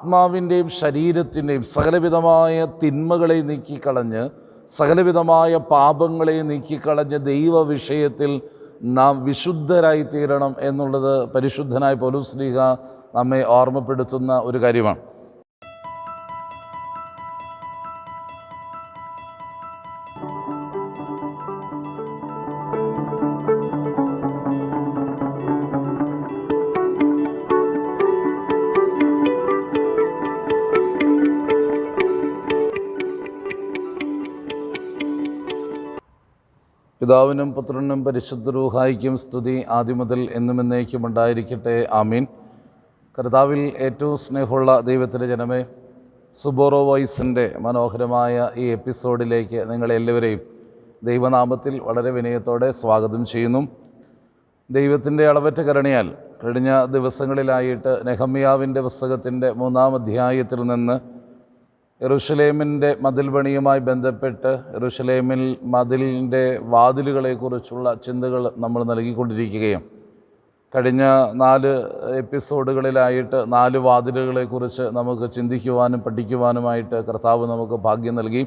ആത്മാവിന്റെയും ശരീരത്തിന്റെയും സകലവിധമായ തിന്മകളെ നീക്കിക്കളഞ്ഞ് സകലവിധമായ പാപങ്ങളെ നീക്കിക്കളഞ്ഞ് ദൈവ വിഷയത്തിൽ നാം വിശുദ്ധരായി തീരണം എന്നുള്ളത് പരിശുദ്ധനായ പൗലുസ്ലീഹ നമ്മെ ഓർമ്മപ്പെടുത്തുന്ന ഒരു കാര്യമാണ്. പിതാവിനും പുത്രനും പരിശുദ്ധ രൂഹായിക്കും സ്തുതി ആദ്യം മുതൽ എന്നും എന്നേക്കും ഉണ്ടായിരിക്കട്ടെ. ആമീൻ. കർത്താവിൽ ഏറ്റവും സ്നേഹമുള്ള ദൈവത്തിന്റെ ജനമേ സുബോറോ വോയിസിന്റെ മനോഹരമായ ഈ എപ്പിസോഡിലേക്ക് നിങ്ങളെല്ലാവരെയും ദൈവനാമത്തിൽ വളരെ വിനയത്തോടെ സ്വാഗതം ചെയ്യുന്നു. ദൈവത്തിന്റെ അളവറ്റ കരുണയാൽ കഴിഞ്ഞ ദിവസങ്ങളിലായിട്ട് നെഹമ്യാവിന്റെ പുസ്തകത്തിന്റെ മൂന്നാം അധ്യായത്തിൽ നിന്ന് യെറുഷലേമിന്റെ മതിൽ പണിയുമായി ബന്ധപ്പെട്ട് എറുഷലേമിൽ മതിലിന്റെ വാതിലുകളെക്കുറിച്ചുള്ള ചിന്തകൾ നമ്മൾ നൽകിക്കൊണ്ടിരിക്കുകയും കഴിഞ്ഞ നാല് എപ്പിസോഡുകളിലായിട്ട് നാല് വാതിലുകളെക്കുറിച്ച് നമുക്ക് ചിന്തിക്കുവാനും പഠിക്കുവാനുമായിട്ട് കർത്താവ് നമുക്ക് ഭാഗ്യം നൽകി.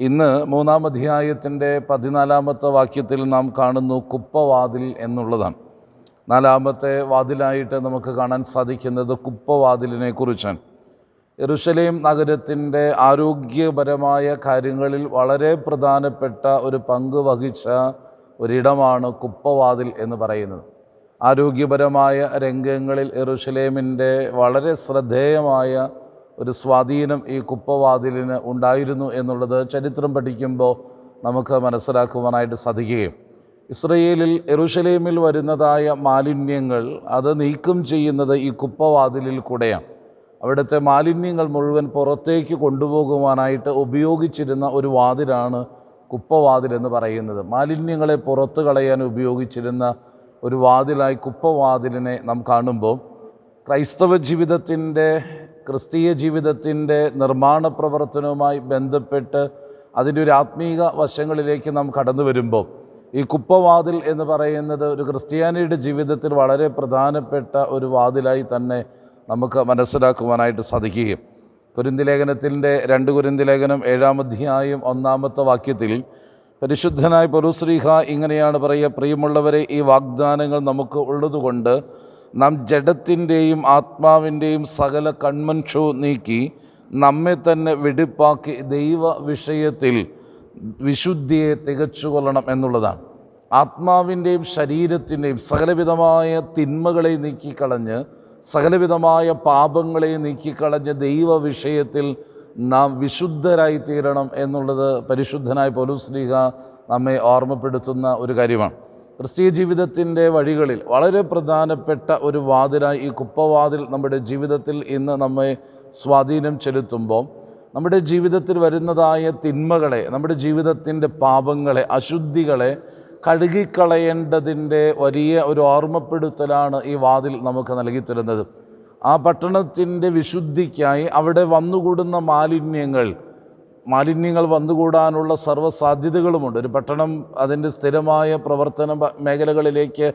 ഇന്ന് മൂന്നാം അധ്യായത്തിന്റെ പതിനാലാമത്തെ വാക്യത്തിൽ നാം കാണുന്നു കുപ്പവാതിൽ എന്നുള്ളതാണ്. നാലാമത്തെ വാതിലായിട്ട് നമുക്ക് കാണാൻ സാധിക്കുന്നത് കുപ്പവാതിലിനെ യെറുഷലേം നഗരത്തിന്റെ ആരോഗ്യപരമായ കാര്യങ്ങളിൽ വളരെ പ്രധാനപ്പെട്ട ഒരു പങ്ക് വഹിച്ച ഒരിടമാണ് കുപ്പവാതിൽ എന്ന് പറയുന്നത്. ആരോഗ്യപരമായ രംഗങ്ങളിൽ യെറുഷലേമിന്റെ വളരെ ശ്രദ്ധേയമായ ഒരു സ്വാധീനം ഈ കുപ്പവാതിലിന് ഉണ്ടായിരുന്നു എന്നുള്ളത് ചരിത്രം പഠിക്കുമ്പോൾ നമുക്ക് മനസ്സിലാക്കുവാനായിട്ട് സാധിക്കുകയും. ഇസ്രയേലിൽ എറുഷലേമിൽ വരുന്നതായ മാലിന്യങ്ങൾ അത് നീക്കം ചെയ്യുന്നത് ഈ കുപ്പവാതിലിൽ കൂടെയാണ്. അവിടുത്തെ മാലിന്യങ്ങൾ മുഴുവൻ പുറത്തേക്ക് കൊണ്ടുപോകുവാനായിട്ട് ഉപയോഗിച്ചിരുന്ന ഒരു വാതിലാണ് കുപ്പവാതിൽ എന്ന് പറയുന്നത്. മാലിന്യങ്ങളെ പുറത്ത് കളയാൻ ഉപയോഗിച്ചിരുന്ന ഒരു വാതിലായി കുപ്പവാതിലിനെ നാം കാണുമ്പോൾ ക്രൈസ്തവ ജീവിതത്തിന്റെ ക്രിസ്തീയ ജീവിതത്തിന്റെ നിർമ്മാണ പ്രവർത്തനവുമായി ബന്ധപ്പെട്ട് അതിന്റെ ഒരു ആത്മീക വശങ്ങളിലേക്ക് നാം കടന്നു വരുമ്പോൾ ഈ കുപ്പവാതിൽ എന്ന് പറയുന്നത് ഒരു ക്രിസ്ത്യാനിയുടെ ജീവിതത്തിൽ വളരെ പ്രധാനപ്പെട്ട ഒരു വാതിലായി തന്നെ നമുക്ക് മനസ്സിലാക്കുവാനായിട്ട് സാധിക്കുകയും. കുരുന്തിലേഖനത്തിന്റെ രണ്ട് കുരുന്തിലേഖനം ഏഴാമധ്യായും ഒന്നാമത്തെ വാക്യത്തിൽ പരിശുദ്ധനായ പരുശ്രീഹ ഇങ്ങനെയാണ് പറയുക പ്രിയമുള്ളവരെ ഈ വാഗ്ദാനങ്ങൾ നമുക്ക് ഉള്ളതുകൊണ്ട് നാം ജഡത്തിന്റെയും ആത്മാവിന്റെയും സകല കൺമൻഷവും നീക്കി നമ്മെ തന്നെ വെടിപ്പാക്കി ദൈവ വിഷയത്തിൽ വിശുദ്ധിയെ തികച്ചുകൊള്ളണം എന്നുള്ളതാണ്. ആത്മാവിന്റെയും ശരീരത്തിന്റെയും സകലവിധമായ തിന്മകളെ നീക്കിക്കളഞ്ഞ് സകലവിധമായ പാപങ്ങളെ നീക്കിക്കളഞ്ഞ് ദൈവ വിഷയത്തിൽ നാം വിശുദ്ധരായി തീരണം എന്നുള്ളത് പരിശുദ്ധനായ പൗലുസ്ലീഹ നമ്മെ ഓർമ്മപ്പെടുത്തുന്ന ഒരു കാര്യമാണ്. ക്രിസ്തീയ ജീവിതത്തിന്റെ വഴികളിൽ വളരെ പ്രധാനപ്പെട്ട ഒരു വാതിലായി ഈ കുപ്പവാതിൽ നമ്മുടെ ജീവിതത്തിൽ ഇന്ന് നമ്മെ സ്വാധീനം ചെലുത്തുമ്പോൾ നമ്മുടെ ജീവിതത്തിൽ വരുന്നതായ തിന്മകളെ നമ്മുടെ ജീവിതത്തിന്റെ പാപങ്ങളെ അശുദ്ധികളെ കഴുകിക്കളയേണ്ടതിന്റെ വലിയ ഒരു ഓർമ്മപ്പെടുത്തലാണ് ഈ വാതിൽ നമുക്ക് നൽകിത്തരുന്നത്. ആ പട്ടണത്തിന്റെ വിശുദ്ധിക്കായി അവിടെ വന്നുകൂടുന്ന മാലിന്യങ്ങൾ മാലിന്യങ്ങൾ വന്നുകൂടാനുള്ള സർവ സാധ്യതകളുമുണ്ട് ഒരു പട്ടണം അതിന്റെ സ്ഥിരമായ പ്രവർത്തന മേഖലകളിലേക്ക്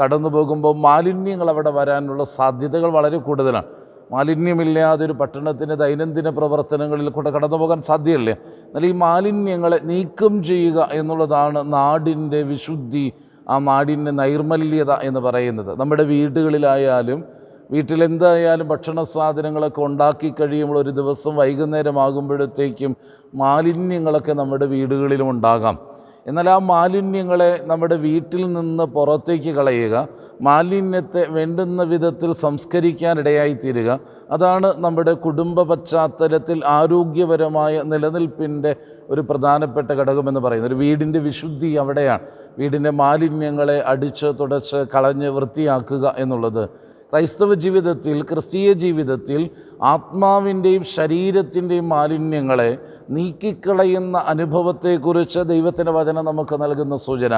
കടന്നു പോകുമ്പോൾ മാലിന്യങ്ങൾ അവിടെ വരാനുള്ള സാധ്യതകൾ വളരെ കൂടുതലാണ്. മാലിന്യമില്ലാതെ ഒരു പട്ടണത്തിന്റെ ദൈനംദിന പ്രവർത്തനങ്ങളിൽ കൂടെ കടന്നു പോകാൻ സാധ്യമല്ലേ എന്നാൽ ഈ മാലിന്യങ്ങളെ നീക്കം ചെയ്യുക എന്നുള്ളതാണ് നാടിന്റെ വിശുദ്ധി ആ നാടിന്റെ നൈർമല്യത എന്ന് പറയുന്നത്. നമ്മുടെ വീടുകളിലായാലും വീട്ടിലെന്തായാലും ഭക്ഷണ സാധനങ്ങളൊക്കെ ഉണ്ടാക്കി കഴിയുമ്പോൾ ഒരു ദിവസം വൈകുന്നേരമാകുമ്പോഴത്തേക്കും മാലിന്യങ്ങളൊക്കെ നമ്മുടെ വീടുകളിലും ഉണ്ടാകാം. എന്നാൽ ആ മാലിന്യങ്ങളെ നമ്മുടെ വീട്ടിൽ നിന്ന് പുറത്തേക്ക് കളയുക മാലിന്യത്തെ വേണ്ടുന്ന വിധത്തിൽ സംസ്കരിക്കാനിടയായിത്തീരുക അതാണ് നമ്മുടെ കുടുംബ പശ്ചാത്തലത്തിൽ ആരോഗ്യപരമായ നിലനിൽപ്പിന്റെ ഒരു പ്രധാനപ്പെട്ട ഘടകമെന്ന് പറയുന്നത്. ഒരു വീടിന്റെ വിശുദ്ധി അവിടെയാണ്. വീടിന്റെ മാലിന്യങ്ങളെ അടിച്ച് തുടച്ച് കളഞ്ഞ് വൃത്തിയാക്കുക എന്നുള്ളത് ക്രൈസ്തവ ജീവിതത്തിൽ ക്രിസ്തീയ ജീവിതത്തിൽ ആത്മാവിന്റെയും ശരീരത്തിന്റെയും മാലിന്യങ്ങളെ നീക്കിക്കളയുന്ന അനുഭവത്തെക്കുറിച്ച് ദൈവത്തിന്റെ വചനം നമുക്ക് നൽകുന്ന സൂചന.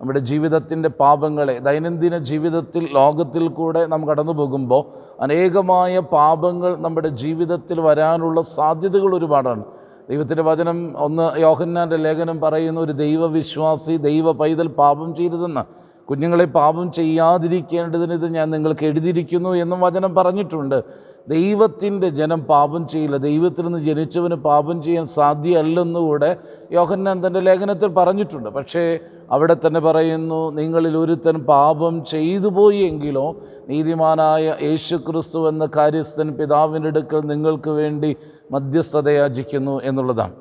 നമ്മുടെ ജീവിതത്തിന്റെ പാപങ്ങളെ ദൈനംദിന ജീവിതത്തിൽ ലോകത്തിൽ കൂടെ നാം കടന്നു പോകുമ്പോൾ അനേകമായ പാപങ്ങൾ നമ്മുടെ ജീവിതത്തിൽ വരാനുള്ള സാധ്യതകൾ ഒരുപാടാണ്. ദൈവത്തിന്റെ വചനം ഒന്ന് യോഹന്നാന്റെ ലേഖനം പറയുന്ന ഒരു ദൈവവിശ്വാസി ദൈവ പൈതൽ പാപം ചെയ്തതെന്ന് കുഞ്ഞുങ്ങളെ പാപം ചെയ്യാതിരിക്കേണ്ടതിന് ഇത് ഞാൻ നിങ്ങൾക്ക് എഴുതിയിരിക്കുന്നു എന്നും വചനം പറഞ്ഞിട്ടുണ്ട്. ദൈവത്തിന്റെ ജനം പാപം ചെയ്യില്ല. ദൈവത്തിൽ നിന്ന് ജനിച്ചവന് പാപം ചെയ്യാൻ സാധ്യമല്ലെന്നുകൂടെ യോഹന്നാൻ തന്റെ ലേഖനത്തിൽ പറഞ്ഞിട്ടുണ്ട്. പക്ഷേ അവിടെ തന്നെ പറയുന്നു നിങ്ങളിൽ ഒരുത്തൻ പാപം ചെയ്തു പോയി എങ്കിലോ നീതിമാനായ യേശു ക്രിസ്തു എന്ന കാര്യസ്ഥൻ പിതാവിന്റെ അടുക്കൽ നിങ്ങൾക്ക് വേണ്ടി മധ്യസ്ഥതയാചിക്കുന്നു എന്നുള്ളതാണ്.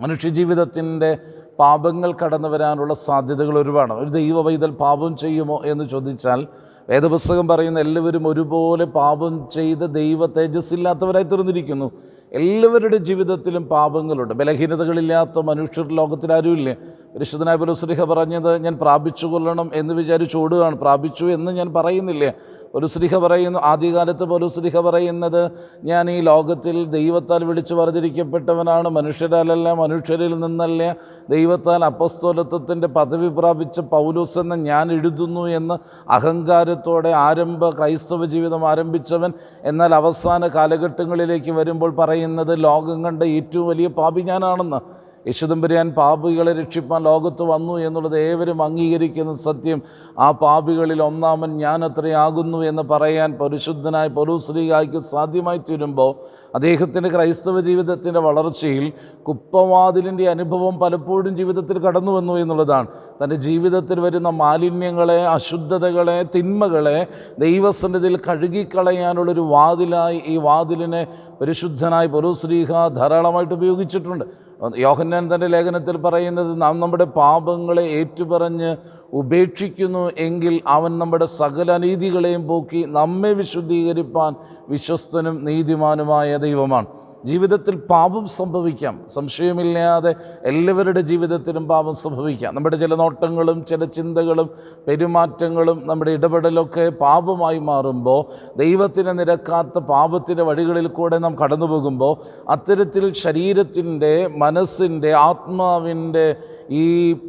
മനുഷ്യജീവിതത്തിന്റെ പാപങ്ങൾ കടന്നു വരാനുള്ള സാധ്യതകൾ ഒരുപാട് ഒരു ദൈവ പൈതൽ പാപം ചെയ്യുമോ എന്ന് ചോദിച്ചാൽ വേദപുസ്തകം പറയുന്ന എല്ലാവരും ഒരുപോലെ പാപം ചെയ്ത് ദൈവ തേജസ്സില്ലാത്തവരായി തീർന്നിരിക്കുന്നു. എല്ലാവരുടെ ജീവിതത്തിലും പാപങ്ങളുണ്ട്. ബലഹീനതകളില്ലാത്ത മനുഷ്യർ ലോകത്തിൽ ആരുമില്ലേ? പരിശുദ്ധനായ പുലുസ്ലിഹ പറഞ്ഞത് ഞാൻ പ്രാപിച്ചു കൊള്ളണം എന്ന് വിചാരിച്ച് ഓടുകയാണ്. പ്രാപിച്ചു എന്ന് ഞാൻ പറയുന്നില്ലേ? ഒരു സ്ലിഹ പറയുന്നു ആദ്യകാലത്ത് പൗലുസ്ലിഹ പറയുന്നത് ഞാൻ ഈ ലോകത്തിൽ ദൈവത്താൽ വിളിച്ചു പറഞ്ഞിരിക്കപ്പെട്ടവനാണ്. മനുഷ്യരാലല്ല മനുഷ്യരിൽ നിന്നല്ല. ദൈവത്താൽ അപ്പസ്തോലത്വത്തിന്റെ പദവി പ്രാപിച്ച പൗലൂസ് എന്ന് ഞാൻ എഴുതുന്നു എന്ന് അഹങ്കാരത്തോടെ ആരംഭ ക്രൈസ്തവ ജീവിതം ആരംഭിച്ചവൻ. എന്നാൽ അവസാന കാലഘട്ടങ്ങളിലേക്ക് വരുമ്പോൾ പറയുന്നത് ലോകം കണ്ട ഏറ്റവും വലിയ പാപി ഞാനാണെന്ന്. യശുദമ്പുരാൻ പാപികളെ രക്ഷിപ്പാൻ ലോകത്ത് വന്നു എന്നുള്ളത് ഏവരും അംഗീകരിക്കുന്ന സത്യം. ആ പാപികളിൽ ഒന്നാമൻ ഞാൻ അത്രയാകുന്നു എന്ന് പറയാൻ പരിശുദ്ധനായ പൗരശ്രീകായ്ക്ക് സാധ്യമായി തീരുമ്പോൾ അദ്ദേഹത്തിന്റെ ക്രൈസ്തവ ജീവിതത്തിന്റെ വളർച്ചയിൽ കുപ്പവാതിലിന്റെ അനുഭവം പലപ്പോഴും ജീവിതത്തിൽ കടന്നു വന്നു എന്നുള്ളതാണ്. തന്റെ ജീവിതത്തിൽ വരുന്ന മാലിന്യങ്ങളെ അശുദ്ധതകളെ തിന്മകളെ ദൈവസന്നിധിയിൽ കഴുകിക്കളയാനുള്ളൊരു വാതിലായി ഈ വാതിലിനെ പരിശുദ്ധനായ പൗരശ്രീഹ ധാരാളമായിട്ട് ഉപയോഗിച്ചിട്ടുണ്ട്. യോഹന്നാൻ തന്റെ ലേഖനത്തിൽ പറയുന്നത് നാം നമ്മുടെ പാപങ്ങളെ ഏറ്റുപറഞ്ഞ് ഉപേക്ഷിക്കുന്നു എങ്കിൽ അവൻ നമ്മുടെ സകല അനീതികളെയും പോക്കി നമ്മെ വിശുദ്ധീകരിപ്പാൻ വിശ്വസ്തനും നീതിമാനുമായ ദൈവമാണ്. ജീവിതത്തിൽ പാപം സംഭവിക്കാം. സംശയമില്ലാതെ എല്ലാവരുടെ ജീവിതത്തിലും പാപം സംഭവിക്കാം. നമ്മുടെ ചില നോട്ടങ്ങളും ചില ചിന്തകളും പെരുമാറ്റങ്ങളും നമ്മുടെ ഇടപെടലൊക്കെ പാപമായി മാറുമ്പോൾ ദൈവത്തിന് നിരക്കാത്ത പാപത്തിന്റെ വഴികളിൽ കൂടെ നാം കടന്നു പോകുമ്പോൾ അത്തരത്തിൽ ശരീരത്തിന്റെ മനസ്സിന്റെ ആത്മാവിന്റെ ഈ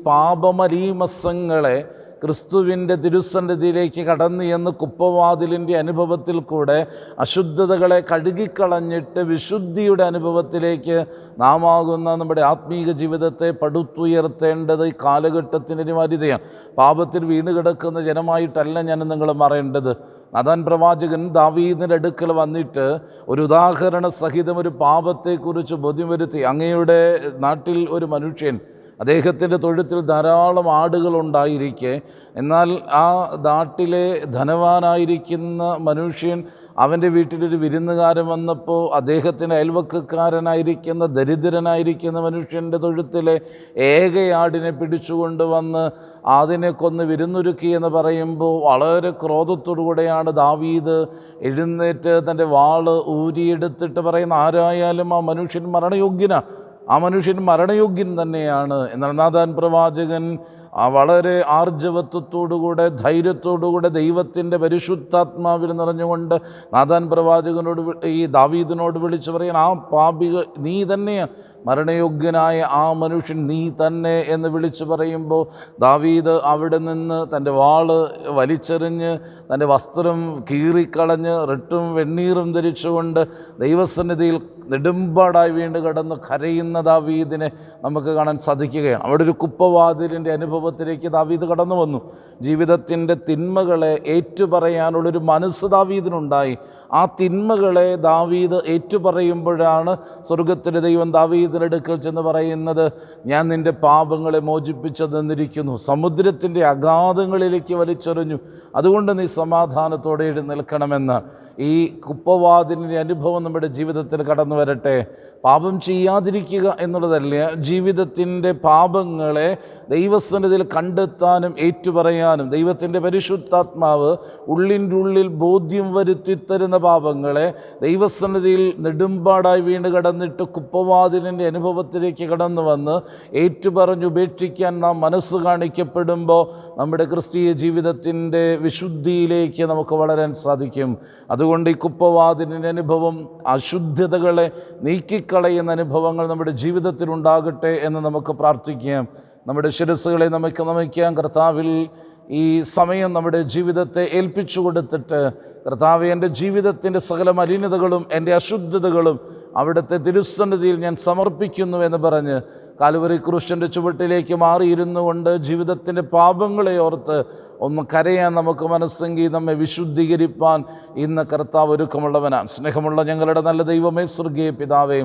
പാപമലീമസങ്ങളെ ക്രിസ്തുവിന്റെ തിരുസന്നിധിയിലേക്ക് കടന്നു എന്ന് കുപ്പവാതിലിന്റെ അനുഭവത്തിൽ കൂടെ അശുദ്ധതകളെ കഴുകിക്കളഞ്ഞിട്ട് വിശുദ്ധിയുടെ അനുഭവത്തിലേക്ക് നാമാകുന്ന നമ്മുടെ ആത്മീക ജീവിതത്തെ പടുത്തുയർത്തേണ്ടത് ഈ കാലഘട്ടത്തിന്റെ അനിവാര്യതയാണ്. പാപത്തിൽ വീണ് കിടക്കുന്ന ജനമായിട്ടല്ല ഞാൻ നിങ്ങൾ മറയേണ്ടത് നദാൻ പ്രവാചകൻ ദാവീദിന്റെ അടുക്കൽ വന്നിട്ട് ഒരു ഉദാഹരണ സഹിതം ഒരു പാപത്തെക്കുറിച്ച് ബോധ്യം വരുത്തി. അങ്ങയുടെ നാട്ടിൽ ഒരു മനുഷ്യൻ അദ്ദേഹത്തിന്റെ തൊഴുത്തിൽ ധാരാളം ആടുകളുണ്ടായിരിക്കെ എന്നാൽ ആ നാട്ടിലെ ധനവാനായിരിക്കുന്ന മനുഷ്യൻ അവന്റെ വീട്ടിലൊരു വിരുന്നുകാരൻ വന്നപ്പോൾ അദ്ദേഹത്തിന്റെ അയൽവക്കക്കാരനായിരിക്കുന്ന ദരിദ്രനായിരിക്കുന്ന മനുഷ്യന്റെ തൊഴുത്തിലെ ഏകയാടിനെ പിടിച്ചുകൊണ്ട് വന്ന് അതിനെ കൊന്ന് വിരുന്നൊരുക്കി എന്ന് പറയുമ്പോൾ വളരെ ക്രോധത്തോടുകൂടെയാണ് ദാവീദ് എഴുന്നേറ്റ് തന്റെ വാൾ ഊരിയെടുത്തിട്ട് പറയുന്ന ആരായാലും ആ മനുഷ്യൻ മരണയോഗ്യനാണ് ആ മനുഷ്യൻ മരണയോഗ്യൻ തന്നെയാണ്. എന്നാൽ നാഥാൻ പ്രവാചകൻ വളരെ ആർജവത്വത്തോടുകൂടെ ധൈര്യത്തോടുകൂടെ ദൈവത്തിന്റെ പരിശുദ്ധാത്മാവിൽ നിറഞ്ഞുകൊണ്ട് നാഥാൻ പ്രവാചകനോട് ഈ ദാവീദിനോട് വിളിച്ചു പറയാൻ ആ പാപിക നീ തന്നെയാണ് മരണയോഗ്യനായ ആ മനുഷ്യൻ നീ തന്നെ എന്ന് വിളിച്ചു പറയുമ്പോൾ ദാവീദ് അവിടെ നിന്ന് തന്റെ വാൾ വലിച്ചെറിഞ്ഞ് തന്റെ വസ്ത്രം കീറിക്കളഞ്ഞ് റിട്ടും വെണ്ണീറും ധരിച്ചുകൊണ്ട് ദൈവസന്നിധിയിൽ നെടുമ്പാടായി വീണ് കടന്ന് കരയുന്ന ദാവീദിനെ നമുക്ക് കാണാൻ സാധിക്കുകയാണ്. അവിടെ ഒരു കുപ്പവാതിലിന്റെ അനുഭവത്തിലേക്ക് ദാവീദ് കടന്നു വന്നു. ജീവിതത്തിന്റെ തിന്മകളെ ഏറ്റുപറയാനുള്ളൊരു മനസ്സ് ദാവീദിനുണ്ടായി. ആ തിന്മകളെ ദാവീദ് ഏറ്റുപറയുമ്പോഴാണ് സ്വർഗത്തിലെ ദൈവം ദാവീദിന്റെ അടുക്കൽ ചെന്ന് പറയുന്നത് ഞാൻ നിന്റെ പാപങ്ങളെ മോചിപ്പിച്ചു തന്നിരിക്കുന്നു സമുദ്രത്തിന്റെ അഗാധങ്ങളിലേക്ക് വലിച്ചെറിഞ്ഞു. അതുകൊണ്ട് നീ സമാധാനത്തോടെ എഴുന്നേൽക്കണമെന്ന്. ഈ കുപ്പവാതിലിന്റെ അനുഭവം നമ്മുടെ ജീവിതത്തിൽ കടന്നു വരട്ടെ. പാപം ചെയ്യാതിരിക്കുക എന്നുള്ളതല്ല ജീവിതത്തിന്റെ പാപങ്ങളെ ദൈവസന്നിധിയിൽ കണ്ടെത്താനും ഏറ്റുപറയാനും ദൈവത്തിന്റെ പരിശുദ്ധാത്മാവ് ഉള്ളിന്റെ ഉള്ളിൽ ബോധ്യം വരുത്തിത്തരുന്ന പാപങ്ങളെ ദൈവസന്നിധിയിൽ നെടുമ്പാടായി വീണ് കടന്നിട്ട് കുപ്പവാതിലിന്റെ അനുഭവത്തിലേക്ക് കടന്നു വന്ന് ഏറ്റുപറഞ്ഞുപേക്ഷിക്കാൻ നാം മനസ്സ് കാണിക്കപ്പെടുമ്പോൾ നമ്മുടെ ക്രിസ്തീയ ജീവിതത്തിന്റെ വിശുദ്ധിയിലേക്ക് നമുക്ക് വളരാൻ സാധിക്കും. അതുകൊണ്ട് ഈ കുപ്പവാതിലിന്റെ അനുഭവം അശുദ്ധതകളെ നീക്കിക്കളയുന്ന അനുഭവങ്ങൾ നമ്മുടെ ജീവിതത്തിൽ ഉണ്ടാകട്ടെ എന്ന് നമുക്ക് പ്രാർത്ഥിക്കാം. നമ്മുടെ ശിരസ്സുകളെ നമുക്ക് നമിക്കാൻ കർത്താവിൽ ഈ സമയം നമ്മുടെ ജീവിതത്തെ ഏൽപ്പിച്ചു കൊടുത്തിട്ട് കർത്താവ് എന്റെ ജീവിതത്തിന്റെ സകല മലിനതകളും എന്റെ അശുദ്ധതകളും അവിടുത്തെ തിരുസന്നിധിയിൽ ഞാൻ സമർപ്പിക്കുന്നു എന്ന് പറഞ്ഞ് കാലുവറി ക്രൂശന്റെ ചുവട്ടിലേക്ക് മാറിയിരുന്നു കൊണ്ട് ജീവിതത്തിന്റെ പാപങ്ങളെ ഓർത്ത് ഒന്ന് കരയാൻ നമുക്ക് മനസ്സെങ്കിൽ നമ്മെ വിശുദ്ധീകരിപ്പാൻ ഇന്ന് കർത്താവ് ഒരുക്കമുള്ളവനാണ്. സ്നേഹമുള്ള ഞങ്ങളുടെ നല്ല ദൈവമേ സ്വർഗീയ പിതാവേ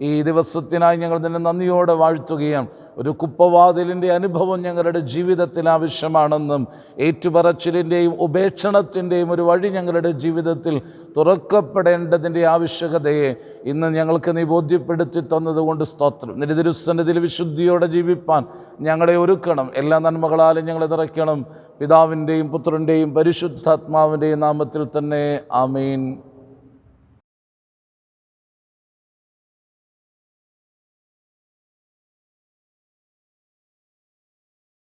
ഈ ദിവസത്തിനായി ഞങ്ങൾ നിന്നെ നന്ദിയോടെ വാഴ്ത്തുകയാണ്. ഒരു കുപ്പവാതിലിന്റെ അനുഭവം ഞങ്ങളുടെ ജീവിതത്തിൽ ആവശ്യമാണെന്നും ഏറ്റുപറച്ചിലിന്റെയും ഉപേക്ഷണത്തിന്റെയും ഒരു വഴി ഞങ്ങളുടെ ജീവിതത്തിൽ തുറക്കപ്പെടേണ്ടതിന്റെ ആവശ്യകതയെ ഇന്ന് ഞങ്ങൾക്ക് നീ ബോധ്യപ്പെടുത്തി തന്നതുകൊണ്ട് സ്തോത്രം. നിന്റെ തിരുസന്നിധിയിൽ വിശുദ്ധിയോടെ ജീവിപ്പാൻ ഞങ്ങളെ ഒരുക്കണം. എല്ലാ നന്മകളാലും ഞങ്ങളെ നിറയ്ക്കണം. പിതാവിന്റെയും പുത്രന്റെയും പരിശുദ്ധാത്മാവിന്റെയും നാമത്തിൽ തന്നെ ആമീൻ.